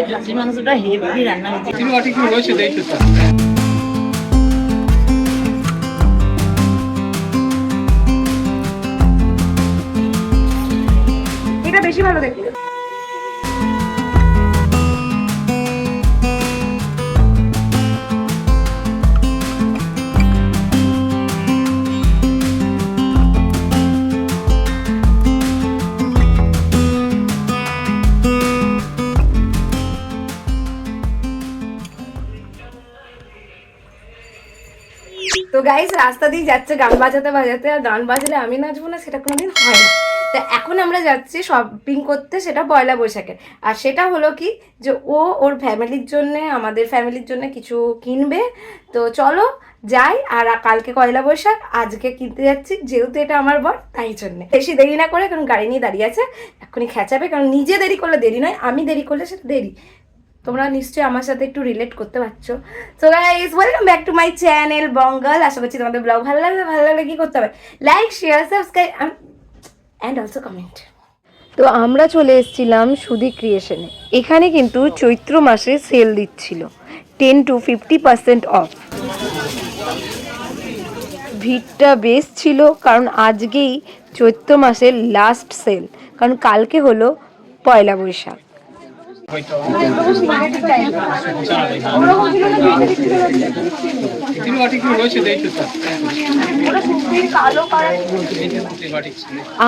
আজকে খাসির মাংসটা হেভি রান্না হয়েছে এটা বেশি ভালো দেখতে। তো গাইস রাস্তা দিয়ে যাচ্ছে, গান বাজাতে বাজাতে, আর গান বাজলে আমি নাচবো না, সেটা কোনোদিন হয় না। তা এখন আমরা যাচ্ছি শপিং করতে, সেটা পয়লা বৈশাখে। আর সেটা হলো কি, যে ও ওর ফ্যামিলির জন্য, আমাদের ফ্যামিলির জন্য কিছু কিনবে। তো চলো যাই, আর কালকে পয়লা বৈশাখ, আজকে কিনতে যাচ্ছি, যেহেতু এটা আমার বর, তাই জন্যে। বেশি দেরি না করে, কারণ গাড়ি নিয়ে দাঁড়িয়ে আছে, এক্ষুনি খেঁচাবে, কারণ নিজে দেরি করলে দেরি নয়, আমি দেরি করলে সেটা দেরি। তোমরা নিশ্চয়ই আমার সাথে একটু রিলেট করতে পারছ। So guys welcome back to my channel Bangal আশা করছি তোমাদের ব্লগ ভালো লাগবে, ভালো লাগলে কি করতে হবে? Like share subscribe and also comment তো আমরা চলে এসেছিলাম সুদি ক্রিয়েশনে এখানে কিন্তু চৈত্র মাসে সেল দিচ্ছিল। Ten to fifty percent off ভিড়টা বেশ ছিল, কারণ আজকেই চৈত্র মাসের লাস্ট সেল কারণ কালকে হলো পয়লা বৈশাখ।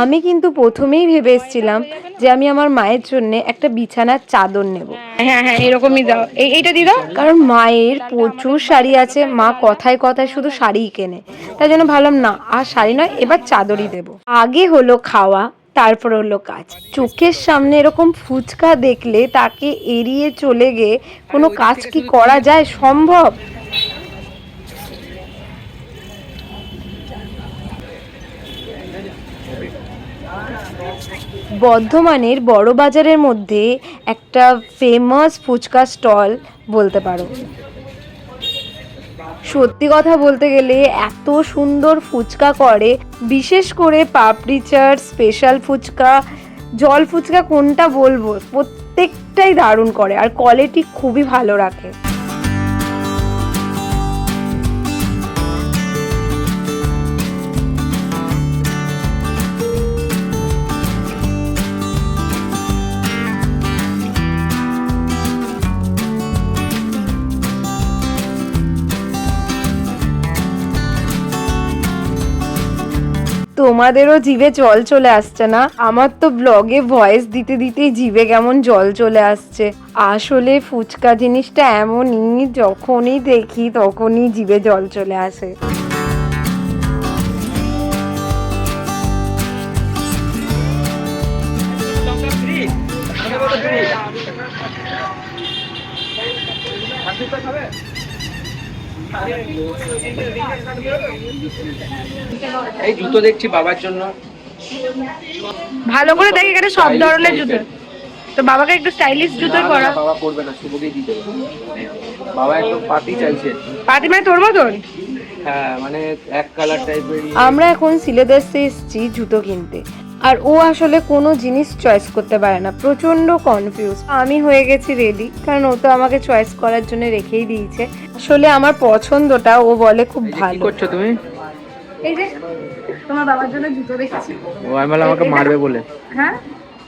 আমি কিন্তু প্রথমেই ভেবে এসেছিলাম যে আমি আমার মায়ের জন্য একটা বিছানার চাদর নেব। হ্যাঁ হ্যাঁ এরকমই দাও। এই এইটা দিয়ে দাও। কারণ মায়ের প্রচুর শাড়ি আছে মা কথায় কথায় শুধু শাড়িই কেনে। তাই জন্য ভাবলাম না আর শাড়ি নয় এবার চাদরই দেব। আগে হলো খাওয়া তারপর হলো কাজ। চোখের সামনে এরকম ফুচকা দেখলে তাকে এড়িয়ে চলে গিয়ে কোনো কাজ কি করা যায় সম্ভব? বর্ধমানের বড় বাজারের মধ্যে একটা ফেমাস ফুচকা স্টল বলতে পারো। সত্যি কথা বলতে গেলে এত সুন্দর ফুচকা করে, বিশেষ করে পাপড়ি চাট স্পেশাল ফুচকা, জল ফুচকা কোনটা বলব? প্রত্যেকটাই দারুণ করে আর কোয়ালিটি খুবই ভালো রাখে। তোমাদেরও জিভে জল চলে আসছে না? আমার তো ব্লগে ভয়েস দিতে দিতেই জিভে কেমন জল চলে আসছে। আসলে ফুচকা জিনিসটা এমনই, যখনই দেখি তখনই জিভে জল চলে আসে। এই জুতো দেখছি বাবার জন্য। ভালো করে দেখ এখানে সব ধরনের জুতো। তো বাবাকে একটু স্টাইলিশ জুতো পরা। বাবা পড়বে না শুভকেই দিতে। বাবা একটু পাতি চাইছে। পাতি মানে তোর মতন? হ্যাঁ মানে এক কালার টাইপের আমরা এখন সিলেদাসে এসেছি জুতো কিনতে। আর ও আসলে কোনো জিনিস চয়েস করতে পারে না। প্রচণ্ড কনফিউজ আমি হয়ে গেছি রেডি কারণ ও তো আমাকে চয়েস করার জন্য রেখেই দিয়েছে। আসলে আমার পছন্দটা ও বলে খুব ভালো। করছ তুমি? এই যে তোমার বাবার জন্য জুতো দেখছি। ও আমি বললাম আমাকে মারবে বলে। হ্যাঁ?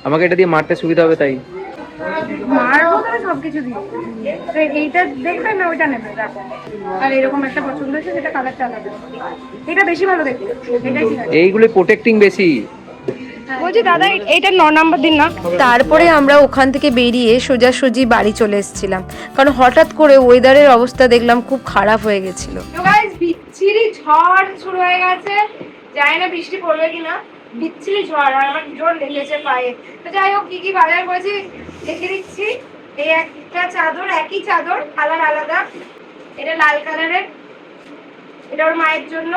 আমাকে এটা দিয়ে মারতে সুবিধা হবে তাই। মারবো তবে সবকিছু দিয়ে। তো এইটা দেখবে না ওইটা নেবে দেখো। আর এরকম একটা পছন্দ হয়েছে সেটা কালারটা আলাদা। এটা বেশি ভালো দেখতে। এইগুলো প্রোটেক্টিং বেশি। বলছি দাদা এইটা ন নাম্বার দিন না? তারপরে আমরা ওখান থেকে বেরিয়ে সোজাসুজি বাড়ি চলে এসেছিলাম। কারণ হঠাৎ করে ওয়েদারের অবস্থা দেখলাম খুব খারাপ হয়ে গেছিল। বিচ্ছিরি ঝড় শুরু হয়ে গেছে। জানি না বৃষ্টি পড়বে কিনা বিচ্ছিরি ঝড় আর আমার জোর লেগেছে পায়ে। তো যাই হোক কি কি বাজার করেছি দেখে দিচ্ছি। এই একটা চাদর একই চাদর কালার আলাদা। এটা লাল কালারের। এটা ওর মায়ের জন্য।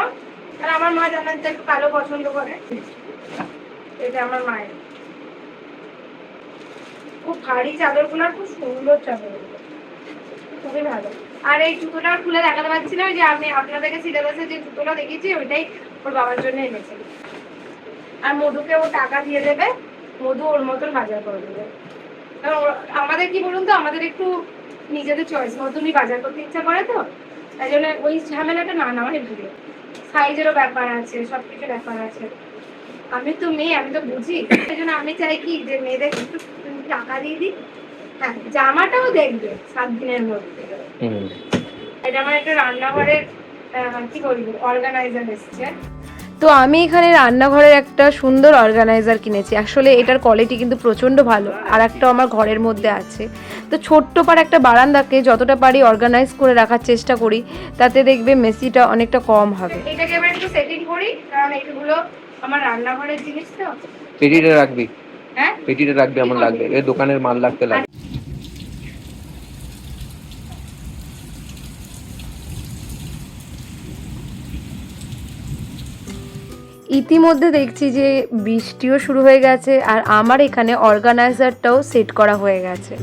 আর আমার মা জানেন তো একটু কালো পছন্দ করে। এটা আমার মায়ের। খুব ভারী চাদরগুলো আর খুব সুন্দর চাদর খুবই ভালো। আর এই জুতোটা খুলে দেখাতে পারছি না যে আমি আপনাদেরকে সিলেবাসে যে জুতোটা দেখেছি, ওইটাই ওর বাবার জন্য এনেছে। আর মধুকে ও টাকা দিয়ে দেবে, মধু ওর মতন বাজার করে দেবে। কারণ আমাদের কি বলুন তো, আমাদের একটু নিজেদের চয়েস মতনই বাজার করতে ইচ্ছা করে তো, তাই জন্য ওই ঝামেলাটা না না মানে ভুলে সাইজেরও ব্যাপার আছে সব কিছু ব্যাপার আছে। আমি তো মেয়ে আমি তো বুঝি। সেই জন্য আমি চাই কি যে মেয়েদের একটু টাকা দিয়ে দিই। হ্যাঁ জামাটাও দেখবে সাত দিনের মধ্যে। এটা আমার একটা রান্নাঘরের কি বলব অর্গানাইজার এসছে। তো আমি এখানে রান্নাঘরের একটা সুন্দর অর্গানাইজার কিনেছি। আসলে এটার কোয়ালিটি কিন্তু প্রচণ্ড ভালো। আর একটা আমার ঘরের মধ্যে আছে। তো ছোট্ট পার একটা বারান্দাকে যতটা পারি অর্গানাইজ করে রাখার চেষ্টা করি। তাতে দেখবে মেসিটা অনেকটা কম হবে। এটাকে এবার একটু সেটিং করি কারণ এগুলো আমার রান্নাঘরের জিনিস তো। পেটিটা রাখবি। হ্যাঁ? পেটিটা রাখবি আমার লাগবে। এ দোকানের মাল লাগতে লাগবে। ইতিমধ্যে দেখছি যে বৃষ্টিও শুরু হয়ে গেছে আর আমার এখানে অর্গানাইজারটাও সেট করা হয়ে গেছে।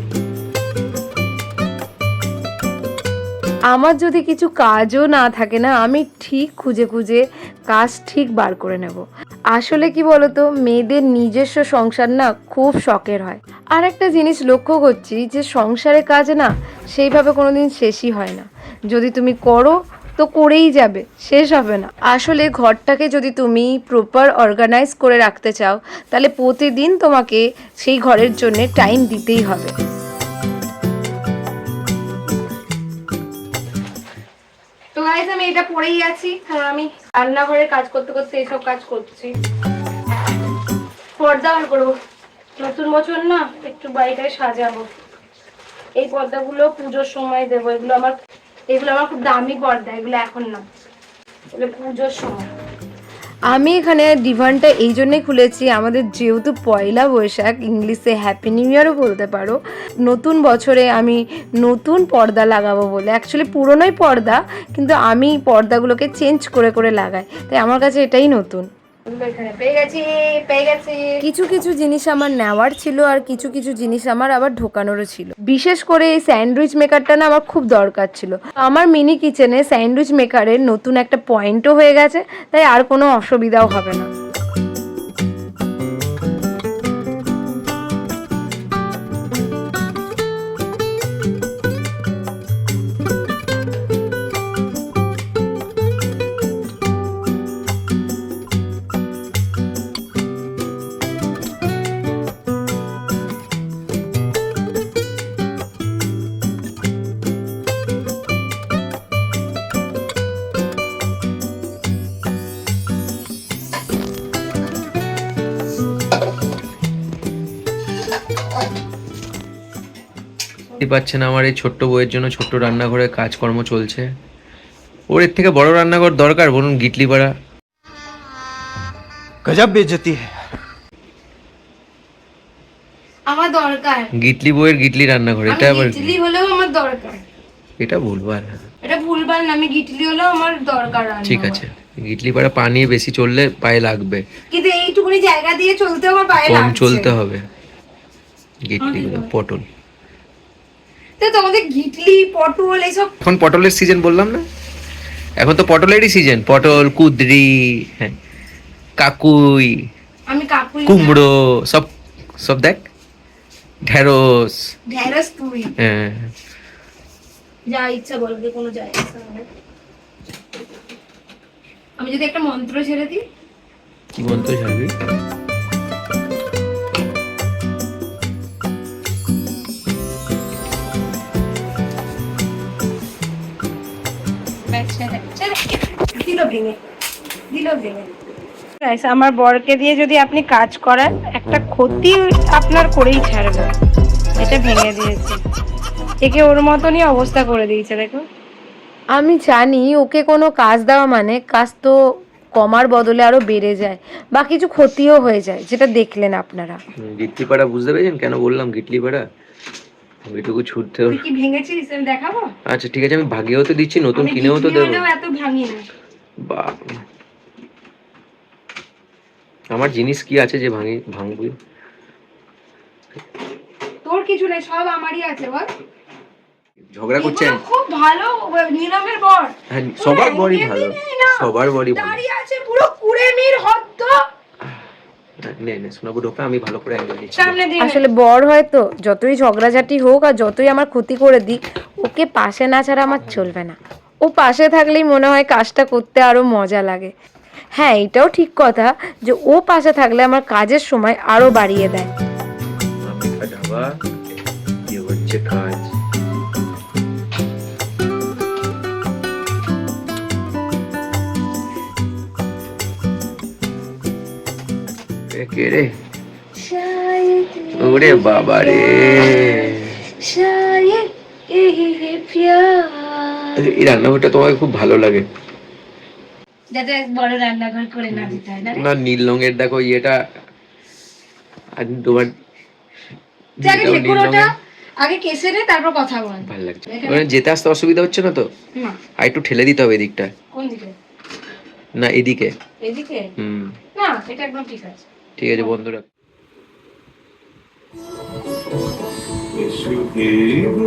আমার যদি কিছু কাজও না থাকে না, আমি ঠিক খুঁজে খুঁজে কাজ ঠিক বার করে নেব। আসলে কি বলতো, মেয়েদের নিজস্ব সংসার না খুব শখের হয়। আর একটা জিনিস লক্ষ্য করছি যে সংসারের কাজ না সেইভাবে কোনো দিন শেষই হয় না। যদি তুমি করো, তো করেই যাবে, শেষ হবে না। আসলে ঘরটাকে যদি তুমি প্রপার অর্গানাইজ করে রাখতে চাও, তাহলে প্রতিদিন তোমাকে সেই ঘরের জন্য টাইম দিতেই হবে। গাইজ আমি এটা পরেই আছি। কারণ আমি রান্নাঘরের কাজ করতে করতে এইসব কাজ করছি। পর্দা আর করব। নতুন বছর না, একটু বাড়িটায় সাজাবো। এই পর্দাগুলো পুজোর সময় দেবো। এগুলো আমার এগুলো আমার খুব দামি পর্দা, এগুলো এখন না। এগুলো পুজোর সময়। আমি এখানে ডিভানটা এই জন্যই খুলেছি, আমাদের যেহেতু পয়লা বৈশাখ, ইংলিশে হ্যাপি নিউ ইয়ারও বলতে পারো। নতুন বছরে আমি নতুন পর্দা লাগাবো বলে অ্যাকচুয়ালি পুরনোই পর্দা, কিন্তু আমি পর্দাগুলোকে চেঞ্জ করে করে লাগাই, তাই আমার কাছে এটাই নতুন। কিছু কিছু জিনিস আমার নেওয়ার ছিল আর কিছু কিছু জিনিস আমার আবার ঢোকানোরও ছিল। বিশেষ করে এই স্যান্ডউইচ মেকারটা না আমার খুব দরকার ছিল। আমার মিনি কিচেনে স্যান্ডউইচ মেকারের নতুন একটা পয়েন্টও হয়ে গেছে, তাই আর কোনো অসুবিধাও হবে না। পাচ্ছেন আমার এই ছোট্ট বইয়ের জন্য ছোট্ট রান্নাঘরে কাজকর্ম চলছে। ওর এর থেকে বড় রান্নাঘর দরকার বলুন গিটলি পাড়া গজব বেজতি আমার দরকার। গিটলি বইয়ের গিটলি রান্নাঘর এটা আবার গিটলি হলেও আমার দরকার। এটা ভুলবার এটা ভুলবার না আমি গিটলি হলেও আমার দরকার ঠিক আছে গিটলি পাড়া পানি বেশি চললে পায়ে লাগবে। কিন্তু এইটুকুনি জায়গা দিয়ে চলতে আমার পায়ে লাগবে চলতে হবে। গিটলি পটল। তো তোমাদের গিটলি পটল এইসব। এখন পটলের সিজন বললাম না? এখন তো পটলেরই সিজন পটল কুদরি হ্যাঁ কাকুই আমি কাকুই কুমড়ো সব সব দেখ। ঢেঁড়স। ঢেঁড়স তুই হ্যাঁ। যা ইচ্ছা বলবে কোনো যায় আমি যদি একটা মন্ত্র ছেড়ে দিই। কি বলতো ছাড়বি ভেঙে দিল ভেঙে। Guys, আমার বরকে দিয়ে যদি আপনি কাজ করান একটা ক্ষতি আপনার করেই ছাড়বে। এটা ভেঙে দিয়েছে। একে ওর মতনই অবস্থা করে দিয়েছে দেখো। আমি জানি ওকে কোনো কাজ দেওয়া মানে কাজ তো কমার বদলে আরও বেড়ে যায় বা কিছু ক্ষতিও হয়ে যায় যেটা দেখলেন আপনারা। গিটলি পাড়া বুঝতে পেরেছেন? কেন বললাম গিটলি পাড়া? ওইটুকু ছুটতে ভেঙেছিস আমি দেখাবো? আচ্ছা ঠিক আছে আমি ভাগেও তো দিচ্ছি নতুন কিনেও তো দেবো। এত ভাঙি না রে। আমার জিনিস কি আছে যে ভাঙি ভাঙবি? তোর কিছু নেই সব আমারই আছে বল। ঝগড়া করছেন? খুব ভালো নিলামের বর। হ্যাঁ সবার বড়ি ভালো। সবার বড়ি ভালো। দাঁড়িয়ে আছে পুরো কুড়েমির হদ্দ। আমি ভালো করে আসলে বর হয়তো যতই ঝগড়াঝাটি হোক আর যতই আমার ক্ষতি করে দিক ওকে পাশে না ছাড়া আমার চলবে না। ও পাশে থাকলেই মনে হয় কাজটা করতে আরও মজা লাগে। হ্যাঁ এটাও ঠিক কথা যে ও পাশে থাকলে আমার কাজের সময় আরও বাড়িয়ে দেয়। কে রে? ওরে বাবা রে এই রান্নাঘরটা তোমাকে খুব ভালো লাগে। যাতে বড় রান্নাঘর করে না দিতে হয় না নীল রঙের দেখো ইয়েটা আর তোমার আগে কেসে নে তারপর কথা বল। ভালো লাগছে। মানে যেতে আসতে অসুবিধা হচ্ছে না তো? না। আর একটু ঠেলে দিতে হবে এদিকটা। কোন দিকে? না এদিকে। এদিকে? হুম। না এটা একদম ঠিক আছে। ঠিক আছে বন্ধুরা। এসো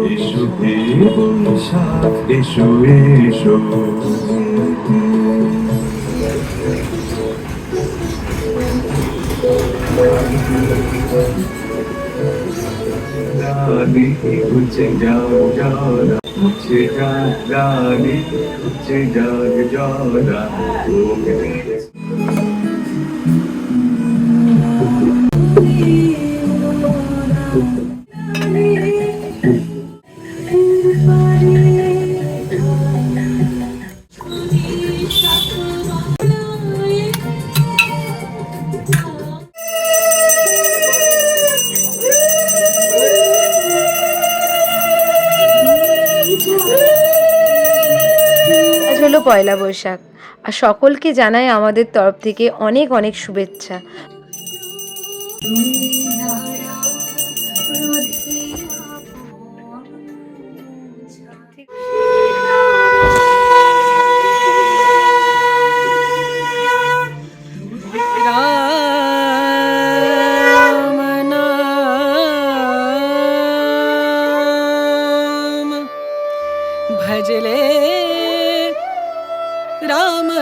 এসো এসো এসো রানী উঠে যাও যারা উঠে যাক রানী উঠে যাক যারা আজ হলো পয়লা বৈশাখ। আর সকলকে জানাই আমাদের তরফ থেকে অনেক অনেক শুভেচ্ছা।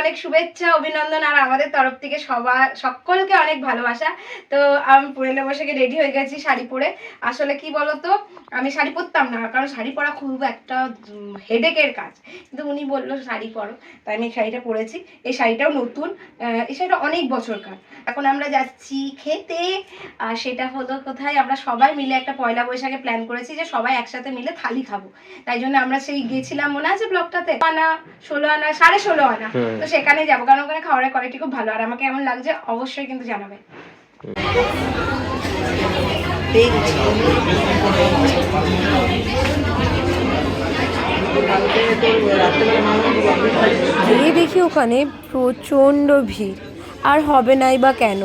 অনেক অনেক শুভেচ্ছা অভিনন্দন আর আমাদের তরফ থেকে সবার সকলকে অনেক ভালোবাসা। তো আমি পয়লা বৈশাখে রেডি হয়ে গেছি শাড়ি পরে। আসলে কি বলতো আমি শাড়ি পরতাম না কারণ শাড়ি পরা খুব একটা হেডেকের কাজ। কিন্তু উনি বলল শাড়ি পরো। তাই আমি এই শাড়িটা পরেছি। এই শাড়িটাও নতুন এই শাড়িটা অনেক বছরকার। এখন আমরা যাচ্ছি খেতে। আর সেটা হলো কোথায় আমরা সবাই মিলে একটা পয়লা বৈশাখে প্ল্যান করেছি যে সবাই একসাথে মিলে থালি খাব। তাই জন্য আমরা সেই গেছিলাম মনে আছে ব্লগটাতে? আনা ষোলো আনা সাড়ে ষোলো আনা। তো সেখানে যাব, কারণ ওখানে খাবারের কোয়ালিটি খুব ভালো। আর আমাকে কেমন লাগছে অবশ্যই কিন্তু জানাবে। গিয়ে দেখি ওখানে প্রচণ্ড ভিড়। আর হবে নাই বা কেন?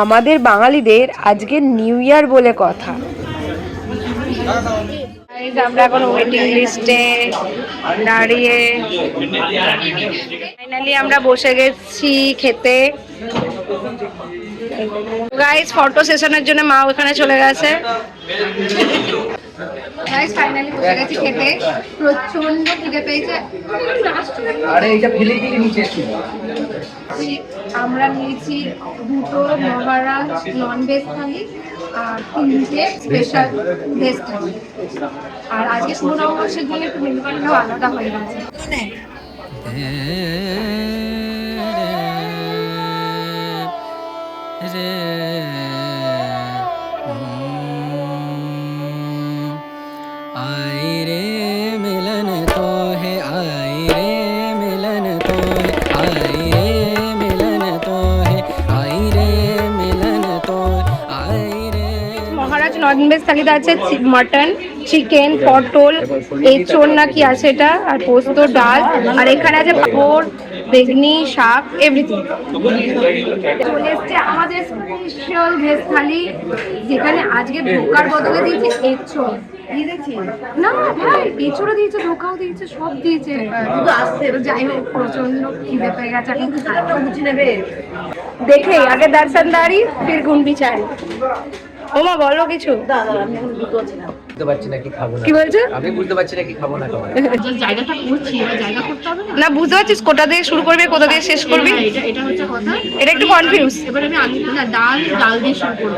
আমাদের বাঙালিদের আজকে নিউ ইয়ার বলে কথা। আমরা এখন ওয়েটিং লিস্টে দাঁড়িয়ে। ফাইনালি আমরা বসে গেছি খেতে। গাইস ফটো সেশনের জন্য মা ওখানে চলে গেছে। ফাইনালি বসে গেছি খেতে। প্রচণ্ড খিদে পেয়েছে। আরে এটা ফেলে দিলে নিচে আমরা নিয়েছি দুটো মহারাজ নন ভেজ থালি আর তিনটে স্পেশাল ভেজ থালি। আর আজকে ষোলো নববর্ষের জন্য একটু মেনু আলাদা হয়ে গেছে। आई নন ভেজ থালিতে আছে মাটন চিকেন পটল এঁচড় না কি আছে এটা আর পোস্ত ডাল আর এখানে আছে পাঁপড় বেগনি শাক এভরিথিং চলে এসছে আমাদের স্পেশাল ভেজ থালি যেখানে আজকে ধোকার বদলে দিয়েছে এঁচড়। না ভাই এঁচড়ও দিয়েছে ধোকাও দিয়েছে সব দিয়েছে। যাই হোক প্রচণ্ড খিদে পেয়ে গেছে। দেখে আগে দর্শনদারি ফির গুণ বিচারি ওমা বলো কিছু। দাদা আমি বুঝতে পারছি না। কি খাব না কি বলছো? আমি বুঝতে পারছি না কি খাব না খাব জায়গাটা করছি জায়গা করতে হবে না? না বুঝতে পারছিস কোথা দিয়ে শুরু করবি কোথা দিয়ে শেষ করবি? এটা এটা হচ্ছে কথা। এটা একটু কনফিউজ এবার আমি আলু না ডাল ডাল দিয়ে শুরু করব।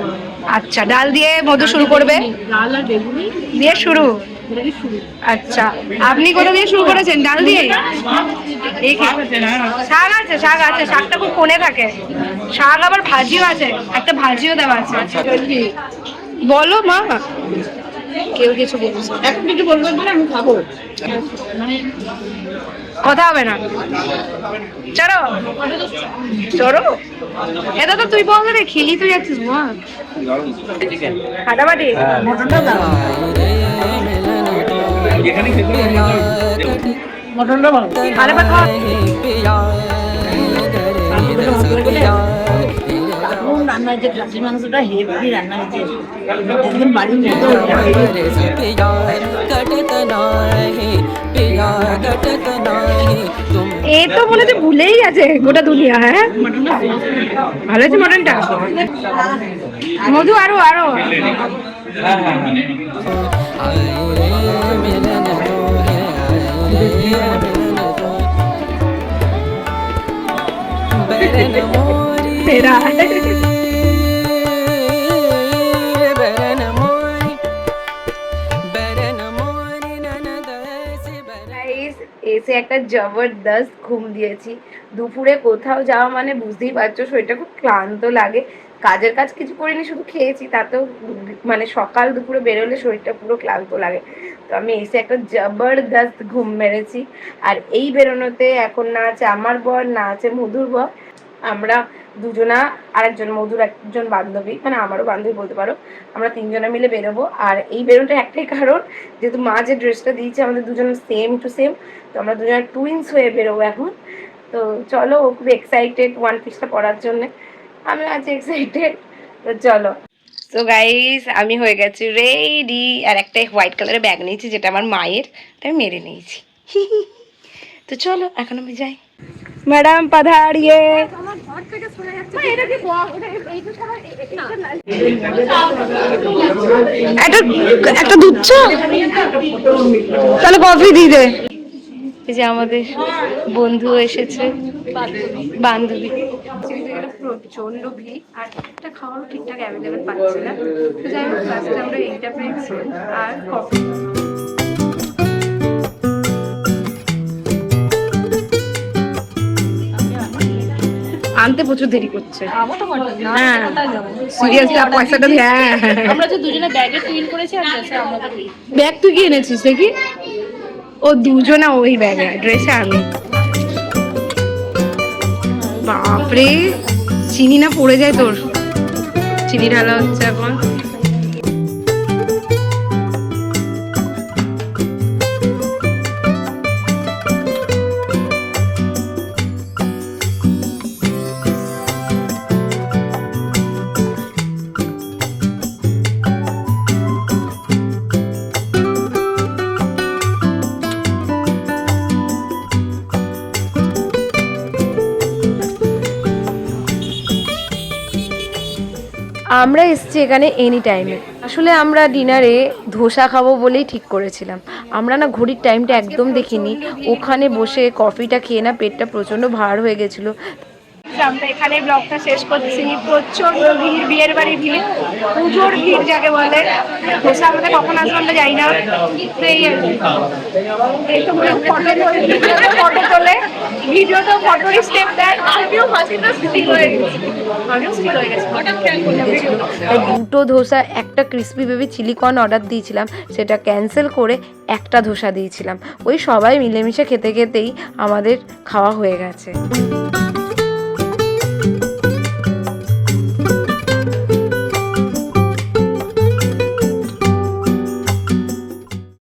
আচ্ছা ডাল দিয়ে মধু শুরু করবে? ডাল আর বেগুনি। দিয়ে শুরু? এটা দিয়ে শুরু। আচ্ছা আপনি কোথা দিয়ে শুরু করেছেন ডাল দিয়ে? শাক আছে শাক আছে শাকটা খুব কোণে থাকে। শাক আবার ভাজিও আছে একটা ভাজিও দেওয়া আছে। বলো মা। কেউ কিছু বলছে এখন কিছু বলবেন না আমি খাব। মানে কথা হবে না। চলো। চলো। এটা তো তুই বল রে খেলি তুই যাচ্ছিস মা। ফাটাফাটি। মটনটা ভালো আরে বা রান্না হয়েছে খাসির মাংসটা হেভি রান্না হয়েছে একদম বাড়ির মতো এ তো মনে হচ্ছে ভুলেই গেছে গোটা দুনিয়া হ্যাঁ ভালো হয়েছে মটনটা মধু আরও আরও তেরা একটা জবরদস্ত ঘুম দিয়েছি। দুপুরে কোথাও যাওয়া মানে বুঝতেই পারছ, শরীরটা খুব ক্লান্ত লাগে। কাজের কাজ কিছু করিনি, শুধু খেয়েছি, তাতেও মানে সকাল দুপুরে বেরোলে শরীরটা পুরো ক্লান্ত লাগে। তো আমি এসে একটা জবরদস্ত ঘুম মেরেছি। আর এই বেরোনোতে এখন না আছে আমার বর, না আছে মধুর বর। আমরা দুজনা, আরেকজন মধুর, একজন বান্ধবী মানে আমারও বান্ধবী বলতে পারো। আমরা তিনজনা মিলে বেরোবো। আর এই বেরোনোটা একটাই কারণ, যেহেতু মা যে ড্রেসটা দিয়েছে, আমাদের দুজন সেম টু সেম তো আমরা দুজনে টুইন্স হয়ে বেরোবো এখন। তো চলো, ও খুব এক্সাইটেড ওয়ান পিসটা পরার জন্যে। আমি আছি এক্সাইটেড তো চলো। তো গাইস আমি হয়ে গেছি রেডি আর একটা হোয়াইট কালারের ব্যাগ নিয়েছি, যেটা আমার মায়ের আমি মেরে নিয়েছি। তো চলো, এখন আমি যাই। ম্যাডাম পাধাড়িয়ে। একটা একটা দুধ তাহলে কফি দিয়ে দে। এই যে আমাদের বন্ধু এসেছে বান্ধবী। প্রচণ্ড ভিড় আর একটা খাওয়ারও ঠিকঠাক অ্যাভেলেবেল পাচ্ছি না। যাই হোক লাস্টে আমরা এইটা পেয়েছি আর কফি। আনতে প্রচুর দেরি করছে। হ্যাঁ। সিরিয়াসলি পয়সাটা হ্যাঁ আমরা যে দুজনে ব্যাগে ক্লিন করেছি আর ব্যাগ তুই কি এনেছিস দেখি? ও দুজনে ওই ব্যাগে ড্রেসে আমি। বাপরে চিনি না পড়ে যায় তোর। চিনি ঢালা হচ্ছে এখন। আমরা এসছি এখানে এনি টাইমে আসলে আমরা ডিনারে ধোসা খাব বলেই ঠিক করেছিলাম। আমরা না ঘড়ির টাইমটা একদম দেখিনি। ওখানে বসে কফিটা খেয়ে না পেটটা প্রচণ্ড ভার হয়ে গেছিল। আমরা এখানে ব্লগটা শেষ করছি। প্রচণ্ড ভিড়, বিয়ের বাড়ি ভিড় পুজোর ভিড় যাকে বলে। ধোসা আমাদের কখন আসবে আমরা যাই না। তো তো ফটো তোলে ভিডিওতেও ফটোরই স্টেপ দেয়। দুটো ধোসা, একটা crispy baby chilli corn order দিয়েছিলাম। সেটা ক্যান্সেল করে একটা ধোসা দিয়েছিলাম। ওই সবাই মিলেমিশে খেতে খেতেই আমাদের খাওয়া হয়ে গেছে।